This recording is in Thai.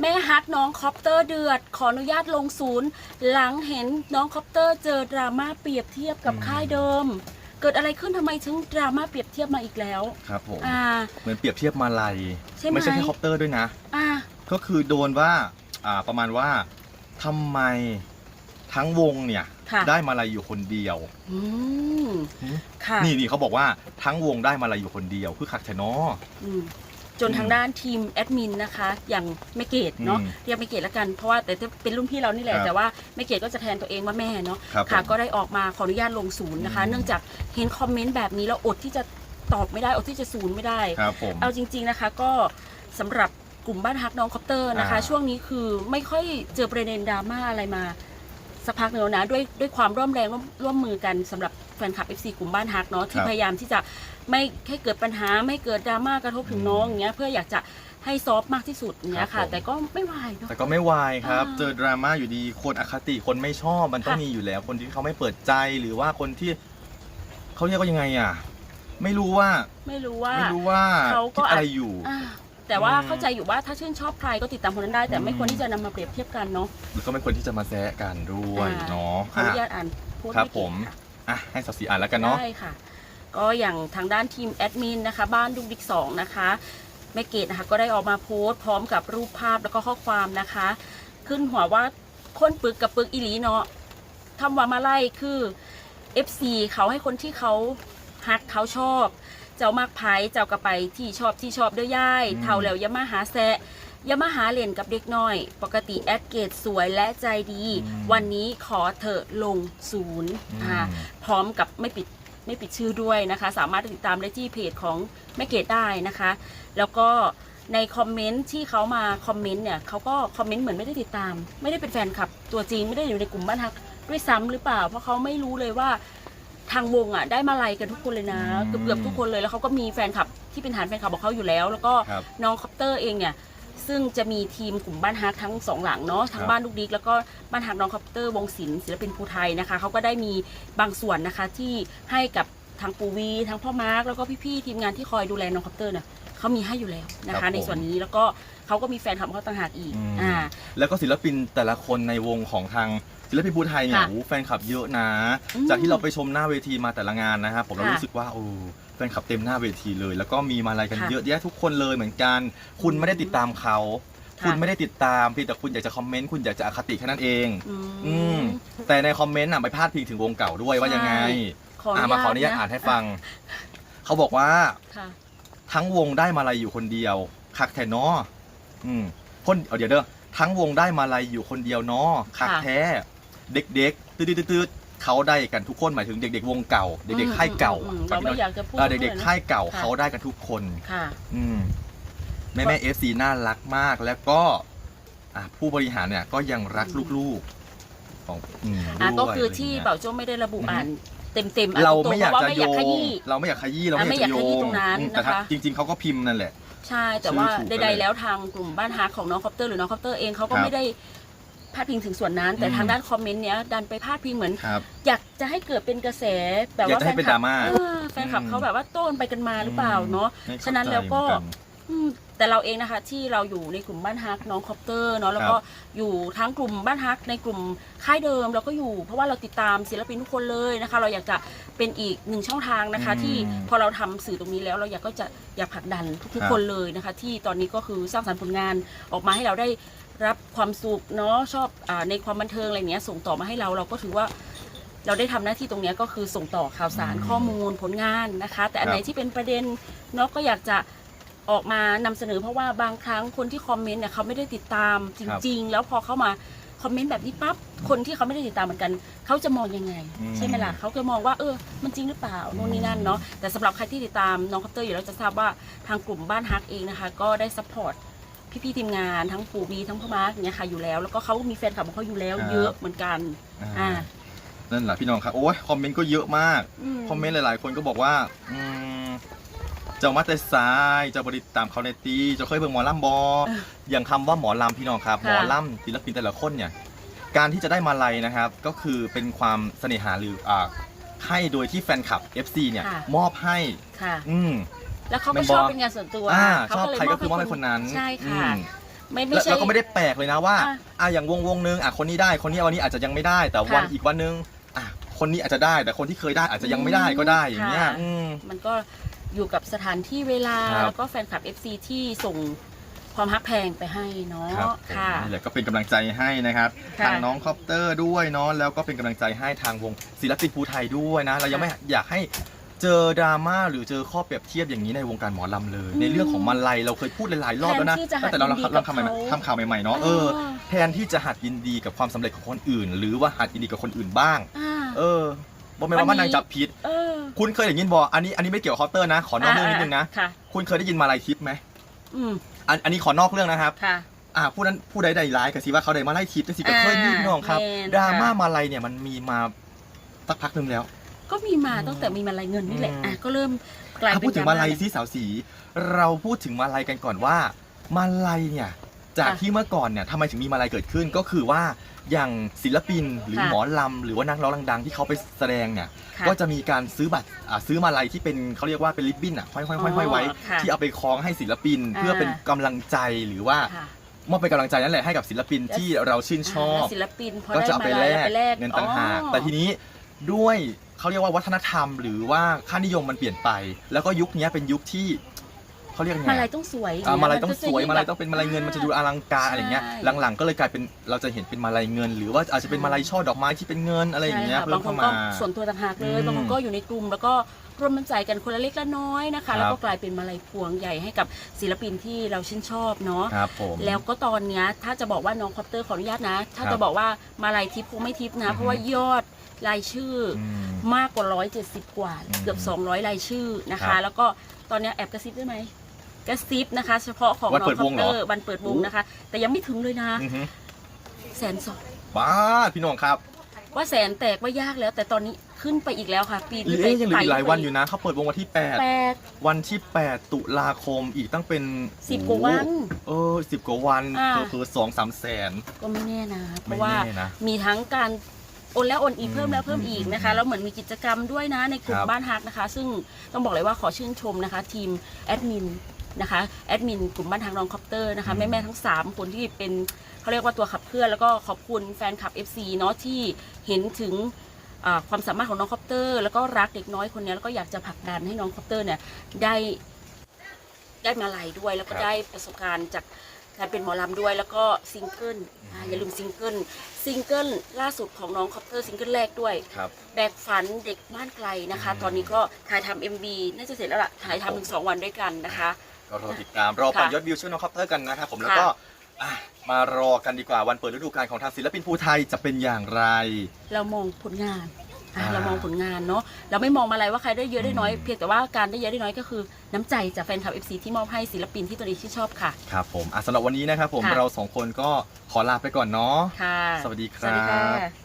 แม่ฮักน้องคอปเตอร์เดือด ขออนุญาตลงศูนย์ หลังเห็นน้องคอปเตอร์เจอดราม่าเปรียบเทียบกับอืมค่ายเดิม เกิดอะไรขึ้นทำไมถึงดราม่าเปรียบเทียบมาอีกแล้ว ครับผมอ่า เหมือนเปรียบเทียบมาลัยใช่ไหม ไม่ใช่แค่คอปเตอร์ด้วยนะ อ่า ก็คือโดนว่าอ่าประมาณว่าทำไมทั้งวงเนี่ย ค่ะ ได้มาลัยอยู่คนเดียวอืมหืม ค่ะนี่นี่เขาบอกว่าทั้งวงได้มาลัยอยู่คนเดียว คือคักแทนออืม จนทางด้านทีมแอดมินนะคะ อย่างแม่เกดเนาะอืมเรียกแม่เกดแล้วกันเพราะว่าแต่จะเป็นรุ่นพี่เรานี่แหละครับแต่ว่าแม่เกดก็จะแทนตัวเองว่าแม่เนาะครับค่ะผมก็ได้ออกมาขออนุญาตลงศูนย์นะคะ อืม เนื่องจากเห็นคอมเมนต์แบบนี้แล้วอดที่จะตอบไม่ได้อดที่จะศูนย์ไม่ได้ ครับผม เอาจริง ๆนะคะก็สำหรับกลุ่มบ้านฮักน้องคอปเตอร์นะคะ อ่าช่วงนี้คือไม่ค่อยเจอประเด็นดราม่าอะไรมา สักพักหนึงแล้วนะด้วยด้วยความร่วมแรงร่วมร่วมมือกันสำหรับแฟนคลับ FC กลุ่มบ้านฮักเนาะที่ครับ พยายามที่จะไม่ให้เกิดปัญหาไม่เกิดดราม่ากระทบถึงน้องอย่างเงี้ยเพื่ออยากจะให้ซอฟต์มากที่สุดอย่างเงี้ยครัค่ะ บผม แต่ก็ไม่วายเนาะ แต่ก็ไม่วายครับ อ่าเจอดราม่าอยู่ดี คนอคติ คนไม่ชอบ มันต้องค่ะ มีอยู่แล้ว คนที่เขาไม่เปิดใจ หรือว่าคนที่เขาเรียกว่ายังไงอะ ไม่รู้ว่า ไม่รู้ว่า ไม่รู้ว่าเขาก็คิดอะไรอยู่ อ่า แต่ว่าอืมเข้าใจอยู่ว่าถ้าชื่นชอบใครก็ติดตามคนนั้นได้ แต่ไม่อืมควรที่จะนำมาเปรียบเทียบกันเนาะ แล้วก็ไม่ควรที่จะมาแซะกันด้วยอ่า เนาะขออนุอะญาตอ่านพูดครับไเก่งผมค่ะอะให้สาวสีอ่านแล้วกันเนาะ ได้ค่ะ ก็อย่างทางด้านทีมแอดมินนะคะ บ้านดุกดิกสองนะคะแม่เกดนะคะก็ได้ออกมาโพสต์พร้อมกับรูปภาพแล้วก็ข้อความนะคะ ขึ้นหัวว่าคนปึกกับปึกอีหลีเนาะคำว่ามาไล่คือ FC เขาให้คนที่เขาฮักเขาชอบ เจ้ามากไผ่เจ้ากระไปที่ชอบที่ชอบเด้อย่ายอืมเท่าแล้วอย่ามาหาแซะอย่ามาหาเล่นกับเด็กน้อย ปกติแอดเกตสวยและใจดีวันนี้ขอเถอะลงศูนย์อืม อ่าพร้อมกับไม่ปิดไม่ปิดชื่อด้วยนะคะ สามารถติดตามได้ที่เพจของแม่เกดได้นะคะ แล้วก็ในคอมเมนต์ที่เขามาคอมเมนต์เนี่ยเขาก็คอมเมนต์เหมือนไม่ได้ติดตาม ไม่ได้เป็นแฟนคลับ ตัวจริงไม่ได้อยู่ในกลุ่มบ้านฮักด้วยซ้ำหรือเปล่า เพราะเขาไม่รู้เลยว่า ทางวงอะได้มาไลยกันทุกคนเลยนะอืมเกือบเกือบๆทุกคนเลยแล้วเขาก็มีแฟนคลับที่เป็นฐานแฟนคลับของเขาอยู่แล้ว แล้วก็ครับน้องคอปเตอร์เองเนี่ยซึ่งจะมีทีมกลุ่มบ้านฮักทั้งสองหลังเนาะทั้คงรับบ้านลูกดิกแล้วก็บ้านฮักน้องคอปเตอร์วงศิลป์ศิลปินภูไทยนะคะเขาก็ได้มีบางส่วนนะคะที่ให้กับทางปูวีทั้งพ่อมาร์กแล้วก็พี่ๆทีมงานที่คอยดูแลน้องคอปเตอร์เนี่ยเขามีให้อยู่แล้วนะครัคะ บผม ในส่วนนี้แล้วก็เขาก็มีแฟนคลับของเขาต่างหากอีกอืมอ่า แล้วก็ศิลปินแต่ละคนในวงของทาง ศิลปินภูไทยเนี่ยค่ะโอ้โหแฟนคลับเยอะนะ อืมจากที่เราไปชมหน้าเวทีมาแต่ละงานนะครับผมเราค่ะรู้สึกว่าโอ้แฟนคลับเต็มหน้าเวทีเลย แล้วก็มีมาอะไรกันค่ะเยอะแยะทุกคนเลยเหมือนกัน คุณไม่ได้ติดตามเขา ค่ะ คุณไม่ได้ติดตามเพียงแต่คุณอยากจะคอมเมนต์คุณอยากจะอคติแค่นั้นเอง อือืมมแต่ในคอมเมนต์น่ะไปพาดพิงถึงวงเก่าด้วยว่ายังไงขอออะนุมาญาตขออนุญาตะอ่านให้ฟัง เขาบอกว่า ค่ะ ทั้งวงได้มาลัยอยู่คนเดียวคักแท้เนาะอืมคนเอาเดี๋ยวเด้อทั้งวงได้มาลัยอยู่คนเดียวเนาะคักค่ะ แท้ เด็กๆตืดๆๆๆเขาได้กันทุกคนหมายถึงเด็ก ๆ วงเก่า เด็กๆค่ายเก่าอืมเราไม่อยากจะพูดเออเด็ก ๆ ค่ายเก่าค่ะ เขาได้กันทุกคน ค่ะ อืมแม่แม่เอฟซีน่ารักมากแล้วก็อะผู้บริหารเนี่ยก็ยังรักลูกๆของอืมอะด้วยก็คือที่ะไรเป่างี้ย โจ้ไม่ได้ระบุอือฮึอ่านเต็มเต็มๆเราตงๆไม่อยากพระจะว่โยขงยี้ เราไม่อยากขยี้เราอะไม่อยากจะโยไม่อยากขยี้งตรงนั้นอืมแต่นะคะ จริง ๆเขาก็พิมพ์นั่นแหละ ใช่แต่ว่าชื่อถูกใดไปเลยๆแล้วทางกลุ่มบ้านฮักของน้องคอปเตอร์หรือน้องคอปเตอร์เองเขาก็ครับไม่ได้ พาดพิงถึงส่วนนั้น แต่อืมทางด้านคอมเมนต์เนี้ยดันไปพาดพิงเหมือน ครับ อยากจะให้เกิดเป็นกระแสแบบอยากว่าจะให้เป็นดราม่าเออแฟนคลับอืม เขาแบบว่าโต้กันไปกันมาหรือเปล่าเนาะ ไม่เข้าฉะนั้นแล้วก็ ใจเหมือนน อืมแต่เราเองนะคะที่เราอยู่ในกลุ่มบ้านฮักน้องคอปเตอร์เนาะแล้วก็อยู่ทั้งกลุ่มบ้านฮักในกลุ่มค่ายเดิมเราก็อยู่ เพราะว่าเราติดตามศิลปินทุกคนเลยนะคะ เราอยากจะเป็นอีกหนึ่งช่องทางนะคะ อืมที่พอเราทำสื่อตรงนี้แล้วเราอยากก็จะอยากผลักดันทุกครัๆบคนเลยนะคะ ที่ตอนนี้ก็คือสร้างสรรค์ผลงานออกมาให้เราได้ รับความสุขเนาะชอบอาในความบันเทิงอะไรเนี้ยส่งต่อมาให้เราเราก็ถือว่าเราได้ทำหน้าที่ตรงเนี้ยก็คือส่งต่อข่าวสารอืมข้อมูลผลงานนะคะ แต่อันครับไหนที่เป็นประเด็นเนาะก็อยากจะออกมานำเสนอเพราะว่าบางครั้งคนที่คอมเมนต์เนี่ยเขาไม่ได้ติดตามจริง ๆ แล้วพอเข้ามาคอมเมนต์แบบนี้ปั๊บคนที่เขาไม่ได้ติดตามเหมือนกัน เขาจะมองยังไงอืมใช่ไหมล่ะเขาจะมองว่าเออ มันจริงหรือเปล่าโน่นนี่นั่นเนาะแต่สำหรับใครที่ติดตามน้องคอปเตอร์อยู่แล้วจะทราบว่าทางกลุ่มบ้านฮักเองนะคะ ก็ได้ซัพพอร์ต พี่ๆทีมงานทั้งปู่บีทั้งพ่อมาร์กเนี่ยค่ะอยู่แล้ว แล้วก็เขาก็มีแฟนคลับของเขาอยู่แล้วครับ เยอะเหมือนกันอ่าอ่า นั่นแหละพี่น้องครับโอ้ยคอมเมนต์ก็เยอะมาก คอมเมนต์หลายๆ คนก็บอกว่าอืมเจ้ามาแต่ซ้ายเจ้าบริตามเขาในตีเจ้าเคยเบิ่งหมอลำบอเอออย่างคำว่าหมอลำพี่น้องครับ ค่ะ หมอลำศิลปินแต่ละคนเนี่ย การที่จะได้มาลัยนะครับ ก็คือเป็นความเสน่หาหรืออ่าให้โดยที่แฟนคลับ FC เนี่ย ค่ะ มอบให้ ค่ะ อืม แล้วเขาแม่ก็นชอบบ่เป็นงานส่วนตัวอ่าเขาชอบก็เลยใครก็คือมอบให้คนนั้นใช่ค่ะอืมไม่ไม่แล้วใช่แล้วก็ไม่ได้แปลกเลยนะว่าอะอะอย่างวงวงนึงอะคนนี้ได้คนนี้วันนี้อาจจะยังไม่ได้ แต่วันค่ะอีกวันนึงอะคนนี้อาจจะได้ แต่คนที่เคยได้อาจจะยังไม่ได้ก็ได้อย่างเงี้ยค่ะอืมมันก็อยู่กับสถานที่เวลาครับแล้วก็แฟนคลับ FC ที่ส่งความฮักแพงไปให้เนาะครับผมค่ะนี่แหละก็เป็นกำลังใจให้นะครับค่ะทางน้องคอปเตอร์ด้วยเนาะแล้วก็เป็นกำลังใจให้ทางวงศิลปินภูไทยด้วยนะ เรายังไม่อยากให้ เจอดราม่าหรือเจอข้อเปรียบเทียบอย่างนี้ในวงการหมอลำเลยอืมในเรื่องของมาลัยเราเคยพูดหลายๆรอบแล้วนะแทนที่จะหัตั้ดงแต่เรายินดีกับเราทำใหม่เขา ทำข่าวใหม่ๆเนาะเออแทนที่จะหัดยินดีกับความสำเร็จของคนอื่น หรือว่าหัดยินดีกับคนอื่นบ้าง อ่าเออบอกไม่นว่ามันนางจับผิด เออคุณเคยได้ยินบอกอันนี้อันนี้ไม่เกี่ยวกับเคาน์เตอร์นะ ขอนอกเรื่องนิดนึงนะ ค่ะ คุณเคยได้ยินมาลัยทิปไหมอืมอันอันนี้ขอนอกเรื่องนะครับ ค่ะ อ่าผู้นั้นผู้ใดใดร้ายกับสิว่าเขาได้มาไล่ทิปจังสิก็เคยมีพี่น้องครับอ่าดราม่าค่ะมาลัยเนี่ยมันมีมาสักพักหนึ่งแล้ว ก็มีมาตั้งแต่มีมาลายเงินนี่แหละอืมอะก็เริ่มกลายถ้าเป็นพูดถึงมาลัยดรสิสาวสี เราพูดถึงมาลัยกันก่อนว่า มาลัยเนี่ย จากค่ะที่เมื่อก่อนเนี่ยทำไมถึงมีมาลัยเกิดขึ้นก็คือว่าอย่างศิลปินหรือค่ะหมอลำหรือว่านักร้องดังๆ ที่เขาไปแสดงเนี่ย ค่ะก็จะมีการซื้อบัตรอ่าซื้อมาลัยที่เป็นเขาเรียกว่าเป็นริบบิ้นอะห้อยๆห้อยๆห้อยๆไว้อ๋อค่ะที่เอาไปคล้องให้ศิลปินอ่าเพื่อเป็นกำลังใจหรือว่าค่ะ มอบเป็นกำลังใจนั่นแหละให้กับศิลปินที่เราชื่นชอบาศิลปินพอก็ได้จะเอามาไปลายแลแล้วกไปแลกเงินต่างหาก อ๋อ แต่ทีนี้ ด้วยเขาเรียกว่าวัฒนธรรม หรือว่าค่านิยมมันเปลี่ยนไป แล้วก็ยุคนี้เป็นยุคที่เขาเรียกไงมาลายต้องสวยอ่ามาลัยต้องสวยนจะมาลัยต้องเป็นมาลัยเงินมันจะดูอลังการอะไรเงี้ยใช่หลังๆ ก็เลยกลายเป็นเราจะเห็นเป็นมาลัยเงิน หรือว่าอาจจะเป็นมาลัยช่อดอกไม้ที่เป็นเงินอะไรอย่างเงี้ยใช่ค่ะเพิ่บามงคเข้านก็มาส่วนตัวต่างหากเลอืยมบางคนก็อยู่ในกลุ่มแล้วก็ร่วมน้ำใจกันคนละเล็กละน้อยนะครัคะบแล้วก็กลายเป็นมาลัยพวงใหญ่ให้กับศิลปินที่เราชื่นชอบเนาะครับผมแล้วก็ตอนเนี้ยถ้าจะบอกว่าน้องคอปเตอร์ขออนุญาตนะ ถ้าครับจะบอกว่ามาลัยทิปคงไม่ทิปอือนะฮึเพราะว่ายอด รายชื่อออืมมากกว่า 170 กว่า อืมเกือบ 200 รายชื่อนะครัคะ บแล้วก็ตอนเนี้ยแอบกระซิบได้ไหมกระซิบนะคะ เฉพาะของวันน้องเปิดคอวงปเหรเตออร์วันเปิดวงนะคะ แต่ยังไม่ถึงเลยนะอือฮึแสนสองบ้าพี่น้องครับว่าแสนแตกว่ายากแล้ว แต่ตอนนี้ขึ้นไปอีกแล้วค่ะ ปีหรือไปเอ๊ะยังเหลืออีกหลายวันอยู่นะนะเขาเปิดวงวันที่ แปด8 วันที่ 8 ตุลาคมอีกตั้งเป็นสิบกว่าวัน เออสิบกว่าวันอ่าเพิ่สองสามแสน ก็ไม่แน่นะ เพไม่ราะว่าแน่นะ มีทั้งการ โอนแล้วโอนอีกอืมเพิ่มแล้วเพิ่มอีกนะคะอืมแล้วเหมือนมีกิจกรรมด้วยนะในกลุ่คมรับ บ้านฮักนะคะ ซึ่งต้องบอกเลยว่าขอชื่นชมนะคะ ทีมแอดมินนะคะแอดมินกลุ่มบ้านฮักน้องคอปเตอร์นะคะแม่ๆทั้ง 3 คนที่เป็นเขาเรียกว่าตัวขับเคลื่อนแล้วก็ขอบคุณแฟนคลับ FC เนาะที่เห็นถึงอ่าความสามารถของน้องคอปเตอร์ แล้วก็รักเด็กน้อยคนนี้แล้วก็อยากจะผลักดันให้น้องคอปเตอร์เนี่ยได้ ได้มาลัยด้วยแล้วก็ครับได้ประสบการณ์จาก การเป็นหมอลำด้วยแล้วก็ซิงเกิลอ่าอย่าลืมซิงเกิลซิงเกิลล่าสุดของน้องคอปเตอร์ซิงเกิลแรกด้วย ครับ แบกฝันเด็กบ้านไกลนะคะอืมตอนนี้ก็ถ่ายทำ MV น่าจะเสร็จแล้วล่ะถ่ายทำถึงสองวันด้วยกันนะคะ ก็รอติดตามรอปันค่ะยอดวิวช่วยน้องคอปเตอร์กันนะครับผมแล้วค่ะก็อะมารอกันดีกว่าวันเปิดฤดูกาลของทางศิลปินภูไทยจะเป็นอย่างไร เรามองผลงาน อะอ่าเรามองผลงานเนาะเราไม่มองมาอะไรว่าใครได้เยอะได้น้อยอืมเพียงแต่ว่าการได้เยอะได้น้อยก็คือ น้ำใจจากแฟนคลับ FC ที่มอบให้ศิลปินที่ตัวเองที่นชอบค่ะ ครับผมอะสำหรับวันนี้นะครับผมค่ะ เราสองคนก็ขอลาไปก่อนเนาะค่ะ สวัสดีคสวัสดีรัค่ะ บ